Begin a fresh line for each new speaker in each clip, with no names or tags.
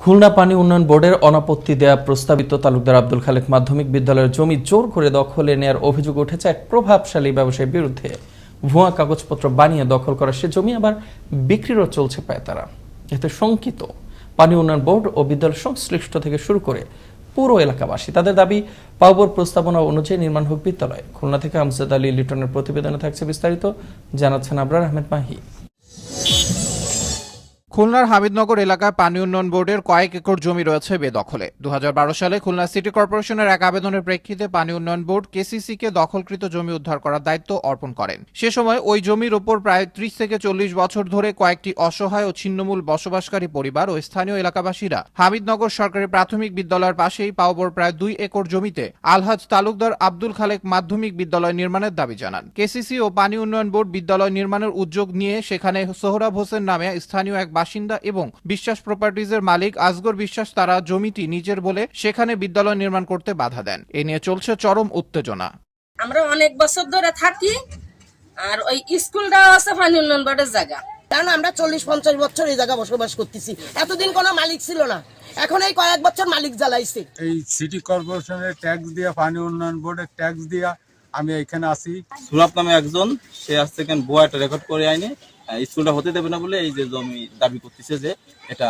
খুলনা পানি উন্নয়ন বোর্ডের অনাপত্তি দেয়া প্রস্তাবিত তালুকদার আব্দুল খালেক মাধ্যমিক বিদ্যালয়ের জমি জোর করে দখলে নেয়ার অভিযোগ উঠেছে এক প্রভাবশালী ব্যবসায়ীর বিরুদ্ধে। ভুয়া কাগজপত্র বানিয়ে দখল করা সে জমি আবার বিক্রিরও চলছে পায় তারা এতে শঙ্কিত পানি উন্নয়ন বোর্ড ও বিদ্যালয় সংশ্লিষ্ট থেকে শুরু করে পুরো এলাকাবাসী। তাদের দাবি, পাওবর প্রস্তাবনা অনুযায়ী নির্মাণ হোক বিদ্যালয়। খুলনা থেকে আমজাদ আলী লিটনের প্রতিবেদনে থাকছে বিস্তারিত। জানাচ্ছেন আবরার আহমেদ মাহি।
খুলনার হামিদনগর এলাকায় পানি উন্নয়ন বোর্ডের কয়েক একর জমি রয়েছে বেদখলে। দু সালে খুলনা সিটি কর্পোরেশনের এক আবেদনের প্রেক্ষিতে পানি উন্নয়ন বোর্ড কেসিসি কে দখলকৃত জমি উদ্ধার করার দায়িত্ব অর্পণ করেন। সে সময় ওই জমির ওপর প্রায় ত্রিশ থেকে চল্লিশ বছর ধরে কয়েকটি অসহায় ও ছিন্নমূল বসবাসকারী পরিবার ও স্থানীয় এলাকাবাসীরা হামিদনগর সরকারি প্রাথমিক বিদ্যালয়ের পাশেই পাওবর প্রায় দুই একর জমিতে আলহাজ তালুকদার আব্দুল খালেক মাধ্যমিক বিদ্যালয় নির্মাণের দাবি জানান। কেসিসি ও পানি উন্নয়ন বোর্ড বিদ্যালয় নির্মাণের উদ্যোগ নিয়ে সেখানে সোহরাব হোসেন নামে স্থানীয় এক বাসিন্দা এবং বিশ্বাস প্রপার্টিজের মালিক আসগর বিশ্বাস তারা জমিটি নিজের বলে সেখানে বিদ্যালয় নির্মাণ করতে বাধা দেন। এ নিয়ে চলছে চরম উত্তেজনা।
আমরা অনেক বছর ধরে থাকি আর ওই স্কুলটা আছে পানি উন্নয়ন বোর্ডের জায়গা।
কারণ আমরা চল্লিশ পঞ্চাশ বছর এই জায়গা বসবাস করতেছি। এতদিন কোনো মালিক ছিল না। এখন এই কয়েক বছর মালিক জ্বালাইছে।
এই সিটি কর্পোরেশনের ট্যাক্স দিয়া পানি উন্নয়ন বোর্ডের ট্যাক্স দিয়া আমি এখানে আসি
সুরাপ নামে একজন সে আসছে কেন বউ একটা রেকর্ড করে আইনে। স্কুলটা হতে দেবে না বলে এই যে জমি দাবি করতেছে যে এটা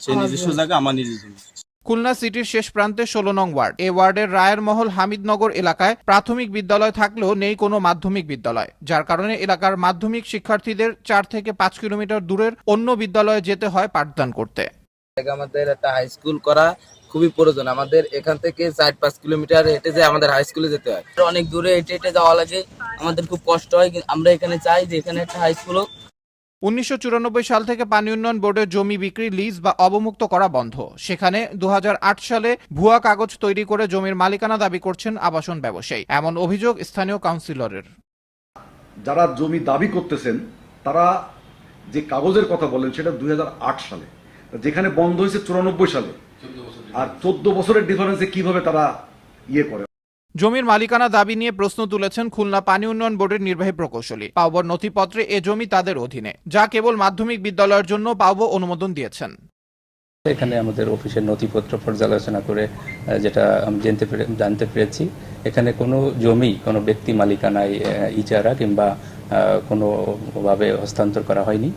সে নিজস্ব জায়গা আমার নিজের জমি।
খুলনা সিটির শেষ প্রান্তে ষোলো নং ওয়ার্ড। এ ওয়ার্ডের রায়ের মহল হামিদনগর এলাকায় প্রাথমিক বিদ্যালয় থাকলেও নেই কোনো মাধ্যমিক বিদ্যালয় যার কারণে এলাকার মাধ্যমিক শিক্ষার্থীদের চার থেকে পাঁচ কিলোমিটার দূরের অন্য বিদ্যালয়ে যেতে হয় পাঠদান করতে।
থেকে আমাদের একটা হাই স্কুল করা খুবই প্রয়োজন। আমাদের এখান থেকে চার পাঁচ কিলোমিটার হেঁটে যে আমাদের হাই স্কুলে যেতে হয়। অনেক দূরে হেঁটে হেঁটে যাওয়া লাগে। আমাদের খুব কষ্ট হয় আমরা এখানে চাই যে এখানে একটা হাই স্কুল হোক।
উনিশশো সাল থেকে পানি উন্নয়ন বোর্ডের জমি বিক্রি লিজ বা অবমুক্ত করা বন্ধ। সেখানে দু হাজার আট সালে ভুয়া কাগজ তৈরি করে জমির মালিকানা দাবি করছেন আবাসন ব্যবসায়ী। এমন অভিযোগ স্থানীয় কাউন্সিলরের।
যারা জমি দাবি করতেছেন তারা যে কাগজের কথা বলেন সেটা দুই হাজার আট সালে। যেখানে বন্ধ হয়েছে চুরানব্বই সালে। আর চোদ্দ বছরের ডিফারেন্সে কীভাবে তারা ইয়ে করে?
জমির মালিকানা দাবি নিয়ে প্রশ্ন তুলেছেন খুলনা পানি উন্নয়ন বোর্ডের নির্বাহী প্রকৌশলী। পাওবর নথিপত্রে এ জমি তাদের অধীনে যা কেবল মাধ্যমিক বিদ্যালয়ের জন্য পাওবো অনুমোদন দিয়েছেন।
এখানে আমাদের অফিসের নথিপত্র পর্যালোচনা করে যেটা আমি জানতে পেরে জানতে পেরেছি। এখানে কোনো জমি কোনো ব্যক্তি মালিকানায় ইজারা কিংবা আহ, কোনোভাবে হস্তান্তর করা হয়নি।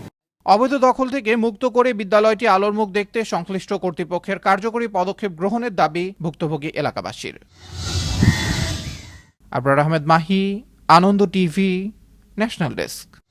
অবৈধ দখল থেকে মুক্ত করে বিদ্যালয়টি আলোর মুখ দেখতে সংশ্লিষ্ট কর্তৃপক্ষের কার্যকরী পদক্ষেপ গ্রহণের দাবি ভুক্তভোগী এলাকাবাসীর। Abrar Ahmed Mahi, Ananda TV, national desk.